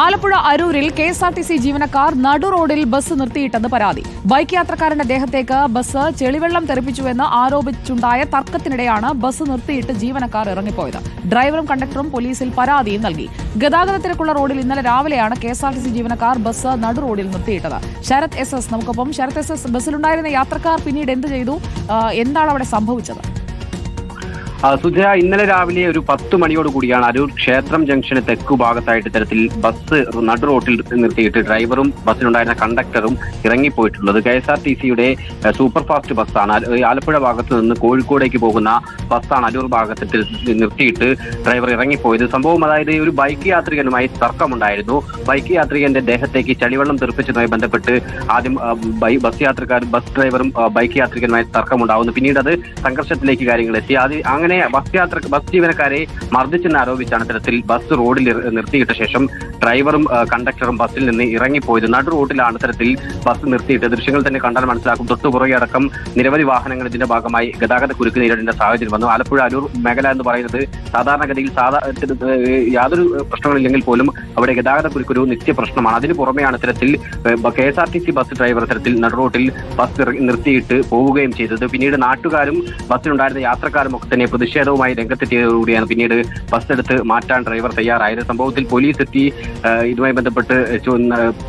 ആലപ്പുഴ അരൂരിൽ K S R T C ജീവനക്കാർ നടു റോഡിൽ ബസ് നിർത്തിയിട്ടെന്ന് പരാതി. ബൈക്ക് യാത്രക്കാരന്റെ ദേഹത്തേക്ക് ബസ് ചെളിവെള്ളം തെറിപ്പിച്ചുവെന്ന് ആരോപിച്ചുണ്ടായ തർക്കത്തിനിടെയാണ് ബസ് നിർത്തിയിട്ട് ജീവനക്കാർ ഇറങ്ങിപ്പോയത്. ഡ്രൈവറും കണ്ടക്ടറും പോലീസിൽ പരാതിയും നൽകി. ഗതാഗത തിരക്കുള്ള റോഡിൽ ഇന്നലെ രാവിലെയാണ് K S R T C ജീവനക്കാർ ബസ് നടു റോഡിൽ നിർത്തിയിട്ടത്. ശരത് എസ് എസ് നമുക്കൊപ്പം. ശരത് എസ് എസ് ബസ്സിലുണ്ടായിരുന്ന യാത്രക്കാർ പിന്നീട് എന്ത് ചെയ്തു? എന്താണ് അവിടെ സംഭവിച്ചത്? സുജയ ഇന്നലെ രാവിലെ ഒരു പത്ത് മണിയോട് കൂടിയാണ് അരൂർ ക്ഷേത്രം ജംഗ്ഷന് തെക്കു ഭാഗത്തായിട്ട് തരത്തിൽ ബസ് നടു റോട്ടിൽ നിർത്തിയിട്ട് ഡ്രൈവറും ബസ്സിലുണ്ടായിരുന്ന കണ്ടക്ടറും ഇറങ്ങിപ്പോയിട്ടുള്ളത്. കെ എസ് ആർ ടി സിയുടെ സൂപ്പർ ഫാസ്റ്റ് ബസ്സാണ്. ആലപ്പുഴ ഭാഗത്ത് നിന്ന് കോഴിക്കോടേക്ക് പോകുന്ന ബസ്സാണ് അരൂർ ഭാഗത്തിൽ നിർത്തിയിട്ട് ഡ്രൈവർ ഇറങ്ങിപ്പോയത്. സംഭവം അതായത് ഒരു ബൈക്ക് യാത്രികനുമായി തർക്കമുണ്ടായിരുന്നു. ബൈക്ക് യാത്രികന്റെ ദേഹത്തേക്ക് ചളിവെള്ളം തെറിപ്പിച്ചതുമായി ബന്ധപ്പെട്ട് ആദ്യം ബസ് യാത്രക്കാരും ബസ് ഡ്രൈവറും ബൈക്ക് യാത്രികനുമായി തർക്കമുണ്ടാവുന്നു. പിന്നീട് അത് സംഘർഷത്തിലേക്ക് കാര്യങ്ങൾ എത്തി അത് അങ്ങനെ ബസ് യാത്ര ബസ് ജീവനക്കാരെ മർദ്ദിച്ചെന്ന് ആരോപിച്ചാണ് ഇത്തരത്തിൽ ബസ് റോഡിൽ നിർത്തിയിട്ട ശേഷം ഡ്രൈവറും കണ്ടക്ടറും ബസ്സിൽ നിന്ന് ഇറങ്ങിപ്പോയത്. നടു റോഡിലാണ് ഇത്തരത്തിൽ ബസ് നിർത്തിയിട്ട്. ദൃശ്യങ്ങൾ തന്നെ കണ്ടാൽ മനസ്സിലാക്കും. തൊട്ടുപുറകെ അടക്കം നിരവധി വാഹനങ്ങൾ ഇതിന്റെ ഭാഗമായി ഗതാഗത കുരുക്ക് നേരിടേണ്ട സാഹചര്യം വന്നു. ആലപ്പുഴ അരൂർ മേഖല എന്ന് പറയുന്നത് സാധാരണഗതിയിൽ സാധാ ഏഹ് യാതൊരു പ്രശ്നങ്ങളില്ലെങ്കിൽ പോലും അവിടെ ഗതാഗത കുരുക്കൊരു നിത്യ പ്രശ്നമാണ്. അതിന് പുറമെയാണ് ഇത്തരത്തിൽ K S R T C bus driver ഇത്തരത്തിൽ നടു റോഡിൽ ബസ് നിർത്തിയിട്ട് പോവുകയും ചെയ്തത്. പിന്നീട് നാട്ടുകാരും ബസ്സിലുണ്ടായിരുന്ന യാത്രക്കാരും ഒക്കെ തന്നെ പ്രതിഷേധവുമായി രംഗത്തെത്തിയതോടുകൂടിയാണ് പിന്നീട് ബസ് എടുത്ത് മാറ്റാൻ ഡ്രൈവർ തയ്യാറായത്. സംഭവത്തിൽ പോലീസ് എത്തി ഇതുമായി ബന്ധപ്പെട്ട്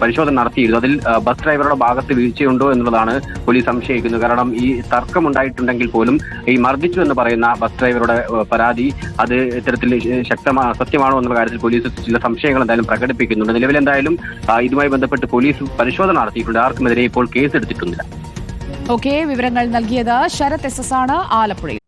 പരിശോധന നടത്തിയിരുന്നു. അതിൽ ബസ് ഡ്രൈവറുടെ ഭാഗത്ത് വീഴ്ചയുണ്ടോ എന്നുള്ളതാണ് പോലീസ് സംശയിക്കുന്നത്. കാരണം ഈ തർക്കമുണ്ടായിട്ടുണ്ടെങ്കിൽ പോലും ഈ മർദ്ദിച്ചു എന്ന് പറയുന്ന ബസ് ഡ്രൈവറുടെ പരാതി അത് ഇത്തരത്തിൽ ശക്തമാ സത്യമാണോ എന്നുള്ള കാര്യത്തിൽ പോലീസ് ചില സംശയങ്ങൾ എന്തായാലും പ്രകടിപ്പിക്കുന്നുണ്ട്. നിലവിൽ എന്തായാലും ഇതുമായി ബന്ധപ്പെട്ട് പോലീസ് പരിശോധന നടത്തിയിട്ടുണ്ട്. ആർക്കുമെതിരെ ഇപ്പോൾ കേസ് ഓക്കെ വിവരങ്ങൾ നൽകിയത് ശരത് എസ് എസ് ആണ് ആലപ്പുഴയിൽ.